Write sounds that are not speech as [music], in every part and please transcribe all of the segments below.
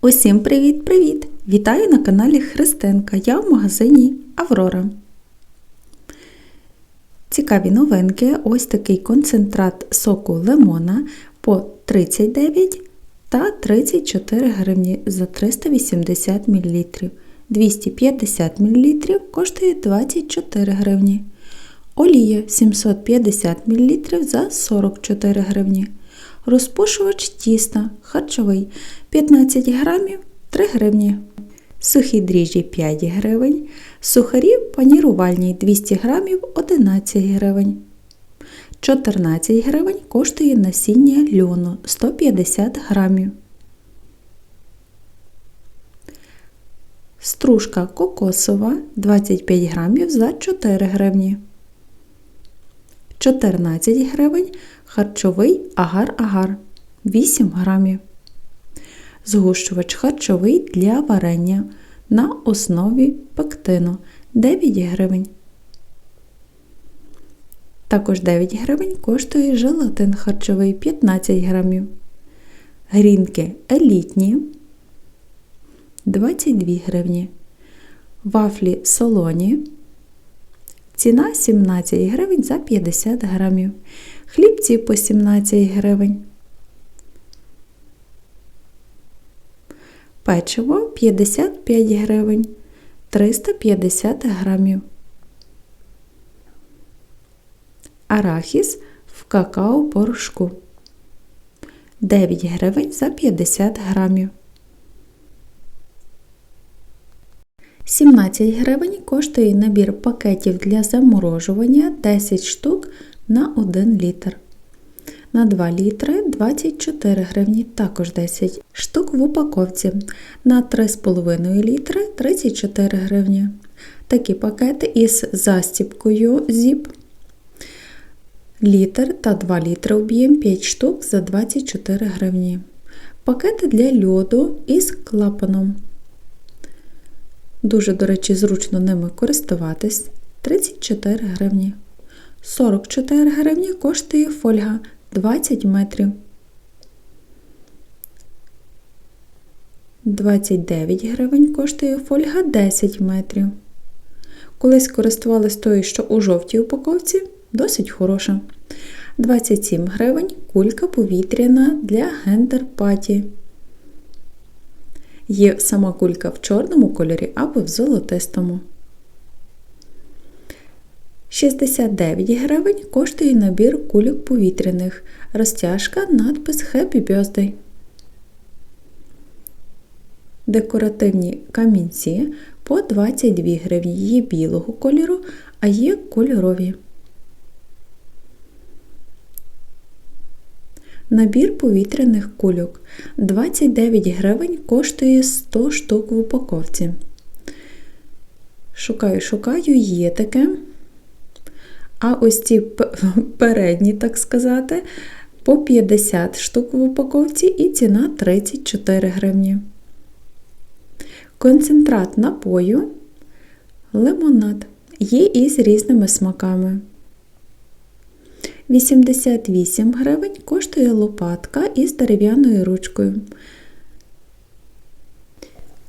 Усім привіт-привіт! Вітаю на каналі Христинка. Я в магазині Аврора. Цікаві новинки. Ось такий концентрат соку лимона по 39 та 34 гривні за 380 мл. 250 мл коштує 24 гривні. Олія 750 мл за 44 гривні. Розпушувач тіста харчовий 15 грамів 3 гривні. Сухі дріжджі 5 гривень. Сухарі панірувальні 200 грамів 11 гривень. 14 гривень коштує насіння льону 150 грамів. Стружка кокосова 25 грамів за 4 гривні. 14 гривень харчовий агар-агар 8 грамів. Згущувач харчовий для варення на основі пектину 9 гривень. Також 9 гривень коштує желатин харчовий 15 грамів. Грінки елітні 22 гривні. Вафлі солоні. Ціна 17 гривень за 50 грамів. Хлібці по 17 гривень. Печиво 55 гривень 350 грамів. Арахіс в какао-порошку 9 гривень за 50 грамів. 17 гривень коштує набір пакетів для заморожування 10 штук на 1 літр. На 2 літри 24 гривні, також 10 штук в упаковці. На 3,5 літри 34 гривні. Такі пакети із застіпкою ZIP. Літр та 2 літри об'єм 5 штук за 24 гривні. Пакети для льоду із клапаном. Дуже, до речі, зручно ними користуватись 34 гривні. 44 гривні коштує фольга 20 метрів. 29 гривень коштує фольга 10 метрів. Колись користувалась тою, що у жовтій упаковці, досить хороша. 27 гривень кулька повітряна для гендер-паті. Є сама кулька в чорному кольорі або в золотистому. 69 гривень коштує набір кульок повітряних. Розтяжка надпис Happy Birthday. Декоративні камінці по 22 гривні. Є білого кольору, а є кольорові. Набір повітряних кульок 29 гривень коштує 100 штук в упаковці. Шукаю, шукаю, є таке. А ось ці [laughs] передні, так сказати, по 50 штук в упаковці і ціна 34 гривні. Концентрат напою, лимонад є із різними смаками. 88 гривень коштує лопатка із дерев'яною ручкою.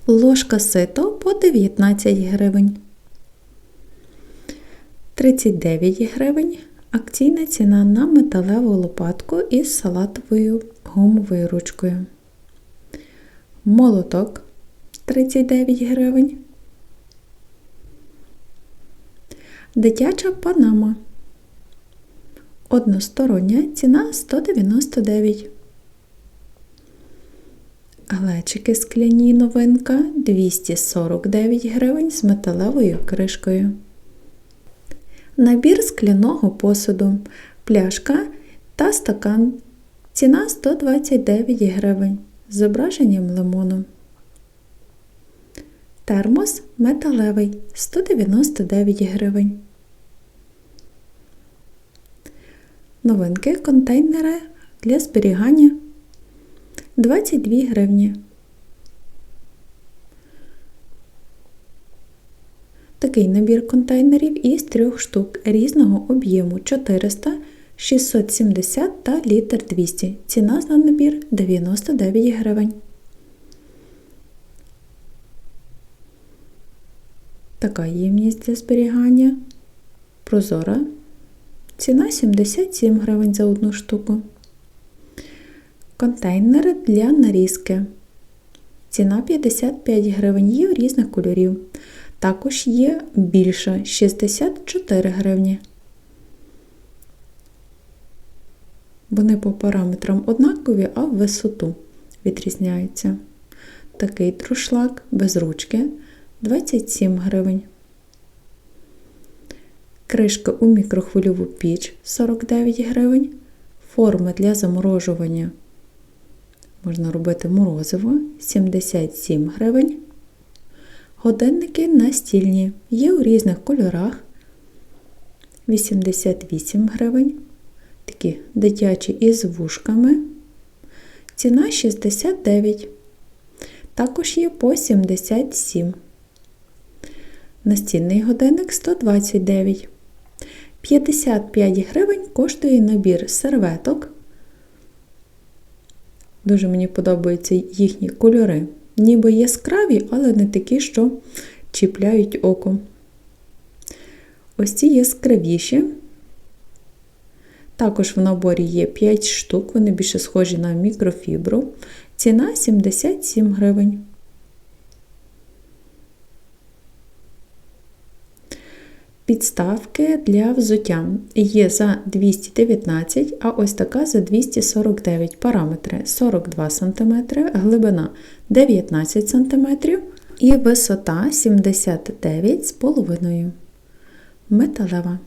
Ложка сито по 19 гривень. 39 гривень. Акційна ціна на металеву лопатку із салатовою гумовою ручкою. Молоток 39 гривень. Дитяча панама. Одностороння ціна 199. Глечики скляні новинка 249 гривень з металевою кришкою. Набір скляного посуду, пляшка та стакан. Ціна 129 гривень з зображенням лимону. Термос металевий 199 гривень. Новинки контейнери для зберігання 22 гривні. Такий набір контейнерів із трьох штук різного об'єму 400, 670 та літр 200. Ціна за набір 99 гривень. Така ємність для зберігання. Прозора. Ціна 77 гривень за одну штуку. Контейнери для нарізки. Ціна 55 гривень, є різних кольорів. Також є більше 64 гривні. Вони по параметрам однакові, а в висоту відрізняються. Такий друшлак без ручки 27 гривень. Кришка у мікрохвильову піч 49 гривень. Форми для заморожування. Можна робити морозиво 77 гривень. Годинники настільні. Є у різних кольорах 88 гривень. Такі дитячі із вушками. Ціна 69. Також є по 77. Настінний годинник 129. 55 гривень коштує набір серветок. Дуже мені подобаються їхні кольори. Ніби яскраві, але не такі, що чіпляють око. Ось ці яскравіші. Також в наборі є 5 штук, вони більше схожі на мікрофібру. Ціна 77 гривень. Підставки для взуття є за 219, а ось така за 249 параметри 42 см, глибина 19 см і висота 79,5 металева.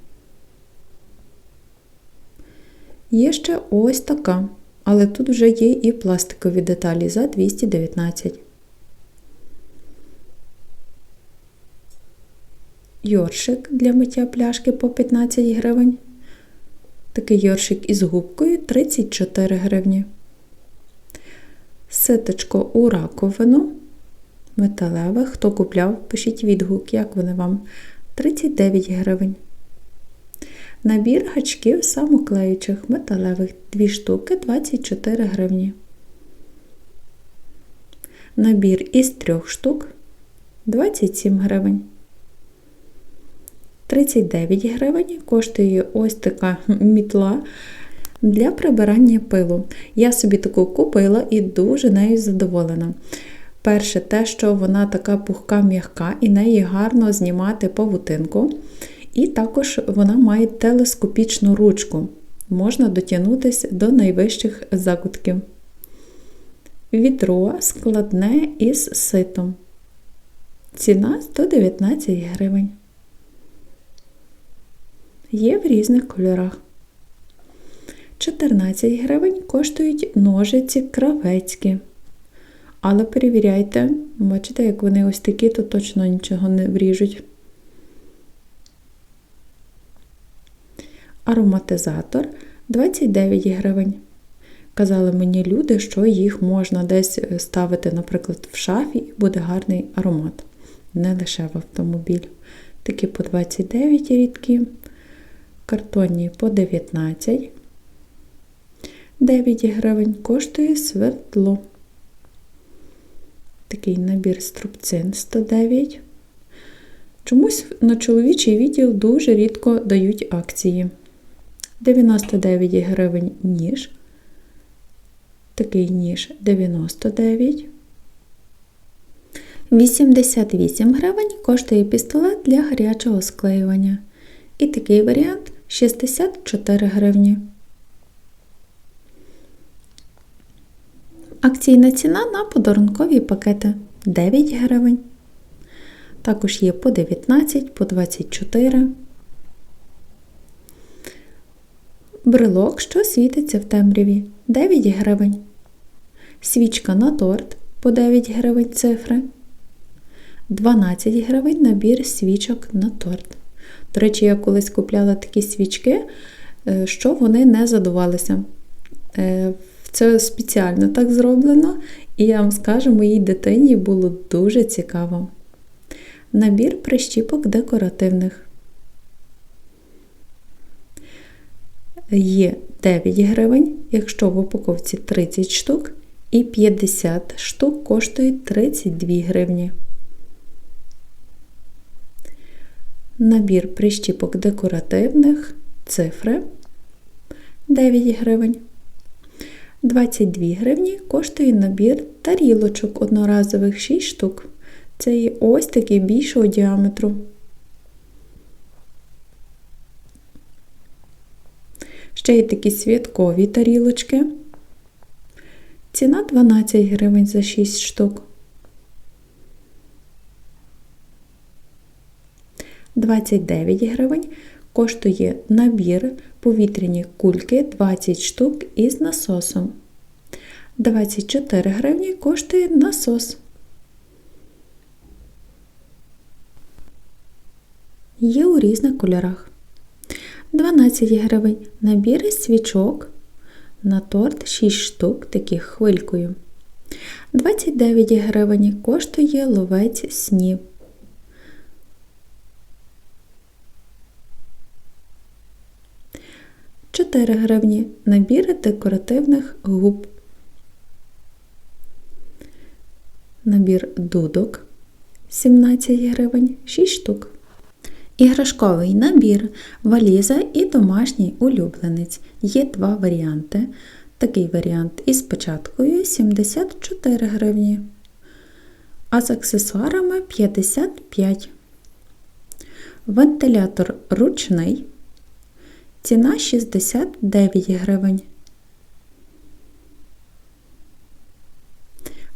Є ще ось така, але тут вже є і пластикові деталі за 219. Йоршик для миття пляшки по 15 гривень. Такий йоршик із губкою 34 гривні. Ситочко у раковину. Металеве. Хто купляв, пишіть відгук, як вони вам. 39 гривень. Набір гачків самоклеючих металевих 2 штуки 24 гривні. Набір із 3 штук 27 гривень. 39 гривень коштує ось така мітла для прибирання пилу. Я собі таку купила і дуже нею задоволена. Перше, те, що вона така пухка м'яка і неї гарно знімати павутинку. І також вона має телескопічну ручку. Можна дотягнутися до найвищих закутків. Відро складне із ситом. Ціна 119 гривень. Є в різних кольорах. 14 гривень коштують ножиці кравецькі. Але перевіряйте, бачите, як вони ось такі, то точно нічого не вріжуть. Ароматизатор 29 гривень. Казали мені люди, що їх можна десь ставити, наприклад, в шафі і буде гарний аромат. Не лише в автомобіль. Такі по 29 рідкі, картонні по 19. 9 гривень коштує свердло. Такий набір струбцин 109. Чомусь на чоловічий відділ дуже рідко дають акції. 99 гривень ніж. Такий ніж 99. 88 гривень коштує пістолет для гарячого склеювання. І такий варіант 64 гривні. Акційна ціна на подарункові пакети 9 гривень. Також є по 19, по 24. Брелок, що світиться в темряві 9 гривень. Свічка на торт по 9 гривень цифри. 12 гривень набір свічок на торт. До речі, я колись купляла такі свічки, е, що вони не задувалися. Е, це спеціально так зроблено, і я вам скажу, моїй дитині було дуже цікаво. Набір прищіпок декоративних. Є 9 гривень, якщо в упаковці 30 штук, і 50 штук коштує 32 гривні. Набір прищіпок декоративних цифри 9 гривень. 22 гривні коштує набір тарілочок одноразових 6 штук. Це є ось такий більшого діаметру. Ще є такі святкові тарілочки. Ціна 12 гривень за 6 штук. 29 гривень коштує набір повітряні кульки 20 штук із насосом. 24 гривні коштує насос. Є у різних кольорах. 12 гривень набір свічок на торт 6 штук, таких хвилькою. 29 гривень коштує ловець снів. Чотири гривні набір декоративних губ. Набір дудок 17 гривень 6 штук. Іграшковий набір, валіза і домашній улюбленець. Є два варіанти. Такий варіант із початкою 74 гривні, а з аксесуарами 55. Вентилятор ручний. Ціна 69 гривень.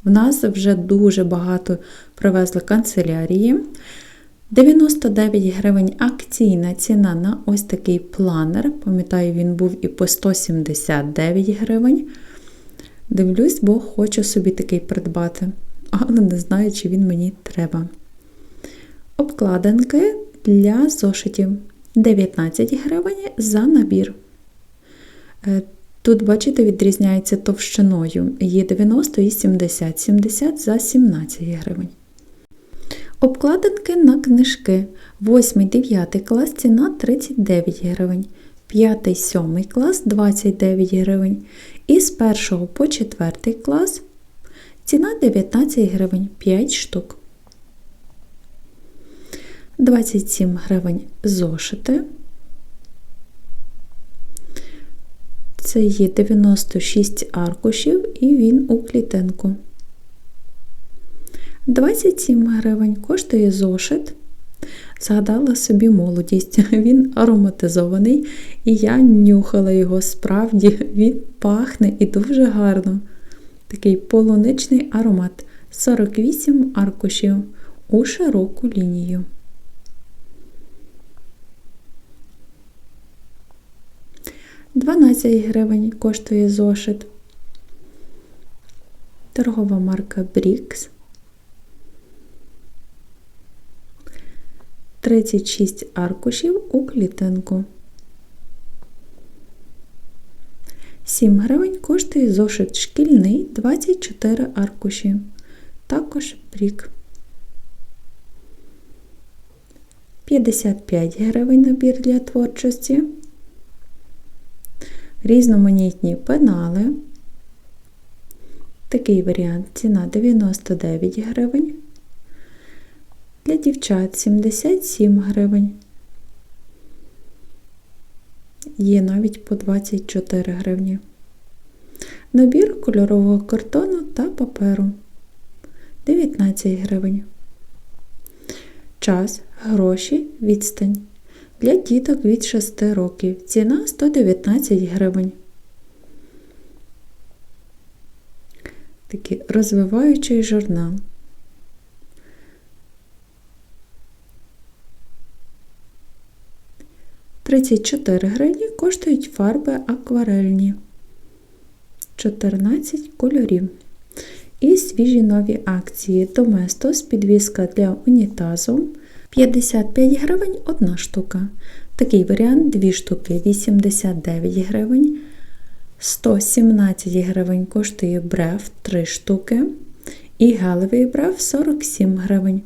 В нас вже дуже багато привезли канцелярії. 99 гривень акційна ціна на ось такий планер. Пам'ятаю, він був і по 179 гривень. Дивлюсь, бо хочу собі такий придбати, але не знаю, чи він мені треба. Обкладинки для зошитів 19 гривень за набір. Е, тут, бачите, відрізняється товщиною. Є 90 і 70, 70 за 17 гривень. Обкладинки на книжки. 8-9 клас ціна 39 гривень. 5-7 клас 29 гривень. І з 1 по 4 клас ціна 19 гривень 5 штук. 27 гривень зошити. Це є 96 аркушів і він у клітинку. 27 гривень коштує зошит. Згадала собі молодість. [laughs] Він ароматизований, і я нюхала його справді, [laughs] він пахне і дуже гарно. Такий полуничний аромат. 48 аркушів у широку лінію. Дванадцять гривень коштує зошит. Торгова марка Брікс. 36 аркушів у клітинку. 7 гривень коштує зошит шкільний 24 аркуші. Також брік. 55 гривень набір для творчості. Різноманітні пенали. Такий варіант ціна 99 гривень. Для дівчат 77 гривень. Є навіть по 24 гривні. Набір кольорового картону та паперу 19 гривень. Час, гроші, відстань. Для діток від 6 років. Ціна 119 гривень. Такий розвиваючий журнал. 34 гривні коштують фарби акварельні 14 кольорів. І свіжі нові акції Доместос підвіска для унітазу 55 гривень одна штука. Такий варіант 2 штуки 89 гривень. 117 гривень коштує брев 3 штуки. І гелевий брев 47 гривень.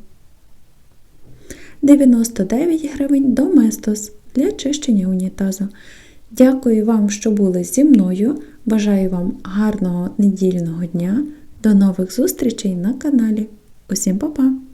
99 гривень Доместос для чищення унітазу. Дякую вам, що були зі мною. Бажаю вам гарного недільного дня. До нових зустрічей на каналі. Усім па-па!